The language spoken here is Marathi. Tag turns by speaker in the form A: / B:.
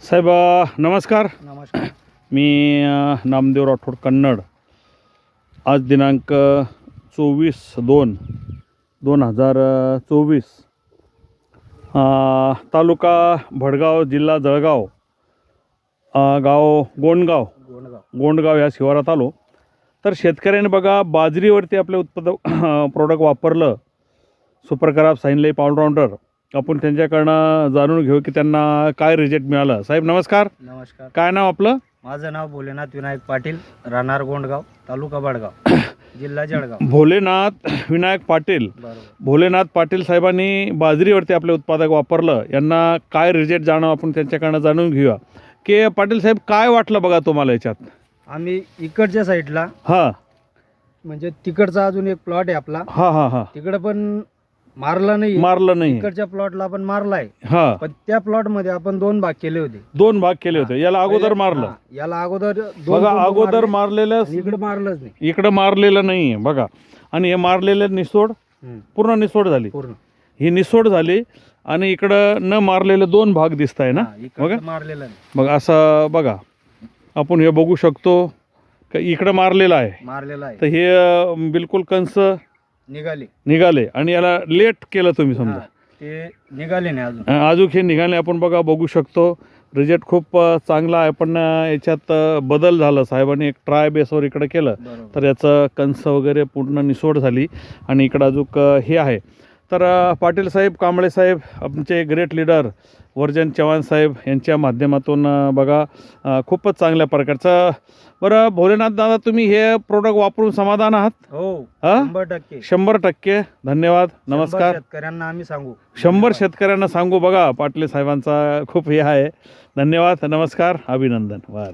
A: साहेब नमस्कार.
B: नमस्कार.
A: मी नामदेव राठोड कन्नड. आज दिनांक चोवीस दोन दोन हजार चोवीस. तालुका भडगाव जिल्हा जळगाव. गाव गोंडगाव.
B: गोंडगाव.
A: गोंडगाव या शिवारात आलो. तर शेतकऱ्याने बघा बाजरीवरती आपले उत्पाद प्रोडक्ट वापरलं. सुपर कराब साईनलाई ऑलराऊंडर आपण त्यांच्याकडनं जाणून घेऊ की त्यांना काय रिजेक्ट मिळालं. साहेब नमस्कार.
B: नमस्कार.
A: काय नाव आपलं?
B: माझं नाव भोलेनाथ विनायक पाटील राहणार गोंडगाव तालुका बडगाव जिल्हा जळगाव.
A: भोलेनाथ विनायक पाटील.
B: बरोबर.
A: भोलेनाथ पाटील साहेबांनी बाजरीवरती आपले उत्पादक वापरलं. यांना काय रिजेक्ट जाणं आपण त्यांच्याकडनं जाणून घेऊया. की पाटील साहेब काय वाटलं बघा तुम्हाला याच्यात?
B: आम्ही इकडच्या साईडला
A: हां.
B: म्हणजे तिकडचा अजून एक प्लॉट आहे आपला.
A: हां हां हां.
B: तिकडे पण मारला नाही.
A: मारलं नाही.
B: इकडच्या प्लॉटला पण मारलाय.
A: हां.
B: पण त्या प्लॉटमध्ये आपण दोन भाग केले होते.
A: दोन भाग केले होते. याला अगोदर मारलं.
B: हा, याला अगोदर दोन
A: बघा अगोदर
B: मारले
A: मारलेलं
B: आणि इकडे मारलंच नाही.
A: इकडं मारलेलं नाही. आहे बघा. आणि हे मारलेलं निसोड
B: हम्म,
A: पूर्ण निसोड झाली.
B: पूर्ण.
A: ही निसोड झाली आणि इकडं न मारलेले दोन भाग दिसत आहे ना?
B: हा, इकडचं मारलेलं नाही.
A: बघा असं बघा. आपण हे बघू शकतो का? इकडं मारलेलं आहे.
B: मारलेलं
A: तर
B: आहे
A: हे अं, बिलकुल कंस
B: निघाले.
A: निघाले. आणि याला लेट केलं तुम्ही समजा.
B: ते निघाले नाही अजून.
A: हे निघाले. आपण बघा बघू शकतो. रिझल्ट खूप चांगला आहे. पण याच्यात बदल झाला. साहेबांनी एक ट्राय बेसवर इकडं केलं. तर याचं कंस वगैरे पूर्ण निसोड झाली. आणि इकडं अजून अ, हे आहे. तर पाटील साहेब कांबळे साहेब आमचे ग्रेट लीडर वर्जन चव्हाण साहेब यांच्या माध्यमातून बघा खूपच चांगल्या प्रकारचं बरं भोलेनाथ दादा तुम्ही हे प्रोडक्ट वापरून समाधान आहात?
B: हो? शंभर टक्के.
A: शंभर टक्के. धन्यवाद. नमस्कार.
B: शेतकऱ्यांना आम्ही सांगू.
A: शंभर शेतकऱ्यांना सांगू. बघा पाटील साहेबांचा खूप हे आहे. धन्यवाद. नमस्कार. अभिनंदन. वा.